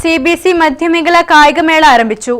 C B S E കായികമേള ആരംഭിച്ചു.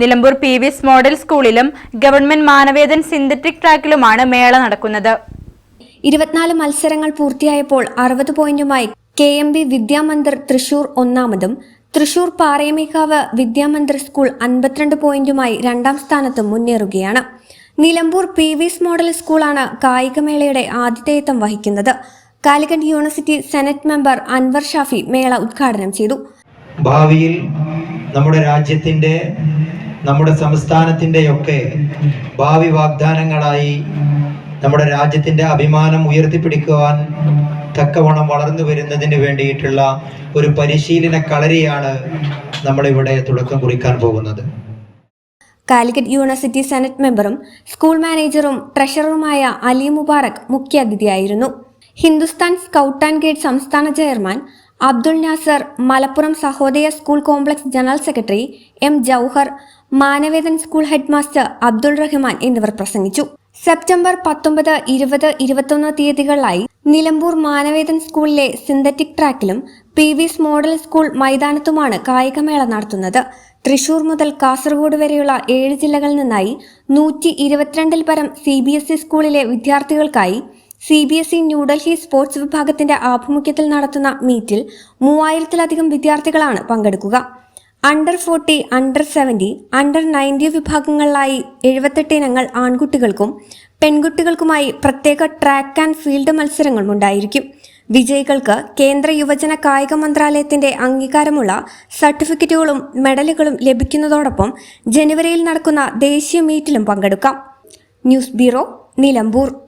Nilambur P V S model സ്കൂളിലും ഗവൺമെന്റ് മാനവേദൻ സിന്തറ്റിക് ട്രാക്കിലുമാണ് മേള നടക്കുന്നത്. ഇരുപത്തിനാല് മത്സരങ്ങൾ പൂർത്തിയായപ്പോൾ അറുപത് പോയിന്റുമായി K M B Vidyamandir Thrissur ഒന്നാമതും Thrissur Paramekkavu Vidyamandir school അൻപത്തിരണ്ട് പോയിന്റുമായി രണ്ടാം സ്ഥാനത്തും മുന്നേറുകയാണ്. നിലമ്പൂർ പി വിസ് മോഡൽ സ്കൂളാണ് കായികമേളയുടെ ആതിഥേയത്വം വഹിക്കുന്നത്. Calicut university senate member Anwar Shafi മേള ഉദ്ഘാടനം ചെയ്തു. ഭാവിയിൽ നമ്മുടെ രാജ്യത്തിന്റെ നമ്മുടെ സംസ്ഥാനത്തിന്റെയൊക്കെ ഭാവി വാഗ്ദാനങ്ങളായി നമ്മുടെ രാജ്യത്തിന്റെ അഭിമാനം ഉയർത്തിപ്പിടിക്കുവാൻ തക്കവണ്ണം വളർന്നു വരുന്നതിന് വേണ്ടിയിട്ടുള്ള ഒരു പരിശീലന കളരിയാണ് നമ്മളിവിടെ തുടക്കം കുറിക്കാൻ പോകുന്നത്. കാലിക്കറ്റ് യൂണിവേഴ്സിറ്റി സെനറ്റ് മെമ്പറും സ്കൂൾ മാനേജറും ട്രഷററുമായ അലി മുബാറക് മുഖ്യാതിഥിയായിരുന്നു. ഹിന്ദുസ്ഥാൻ സ്കൗട്ട് ആൻഡ് ഗൈഡ് സംസ്ഥാന chairman Abdul Nasar Malappuram Sahodaya school complex general secretary M Jouhar Manavedan school head master Abdul Rahman എന്നിവർ പ്രസംഗിച്ചു. സെപ്റ്റംബർ പത്തൊമ്പത് ഇരുപത് ഇരുപത്തൊന്ന് തീയതികളിലായി നിലമ്പൂർ മാനവേദൻ സ്കൂളിലെ synthetic ട്രാക്കിലും P V S model school മൈതാനത്തുമാണ് കായികമേള നടത്തുന്നത്. തൃശൂർ മുതൽ കാസർഗോഡ് വരെയുള്ള ഏഴ് ജില്ലകളിൽ നിന്നായി നൂറ്റി ഇരുപത്തിരണ്ടിൽ പരം സി ബി എസ് ഇ സ്കൂളിലെ വിദ്യാർത്ഥികൾക്കായി C B S E New Delhi sports വിഭാഗത്തിന്റെ ആഭിമുഖ്യത്തിൽ നടത്തുന്ന മീറ്റിൽ മൂവായിരത്തിലധികം വിദ്യാർത്ഥികളാണ് പങ്കെടുക്കുക. Under forty under seventy under ninety വിഭാഗങ്ങളിലായി എഴുപത്തെട്ട് ഇനങ്ങൾ ആൺകുട്ടികൾക്കും പെൺകുട്ടികൾക്കുമായി പ്രത്യേക ട്രാക്ക് ആൻഡ് ഫീൽഡ് മത്സരങ്ങളും ഉണ്ടായിരിക്കും. വിജയികൾക്ക് കേന്ദ്ര യുവജന കായിക മന്ത്രാലയത്തിന്റെ അംഗീകാരമുള്ള സർട്ടിഫിക്കറ്റുകളും മെഡലുകളും ലഭിക്കുന്നതോടൊപ്പം ജനുവരിയിൽ നടക്കുന്ന ദേശീയ മീറ്റിലും പങ്കെടുക്കാം. News bureau Nilambur.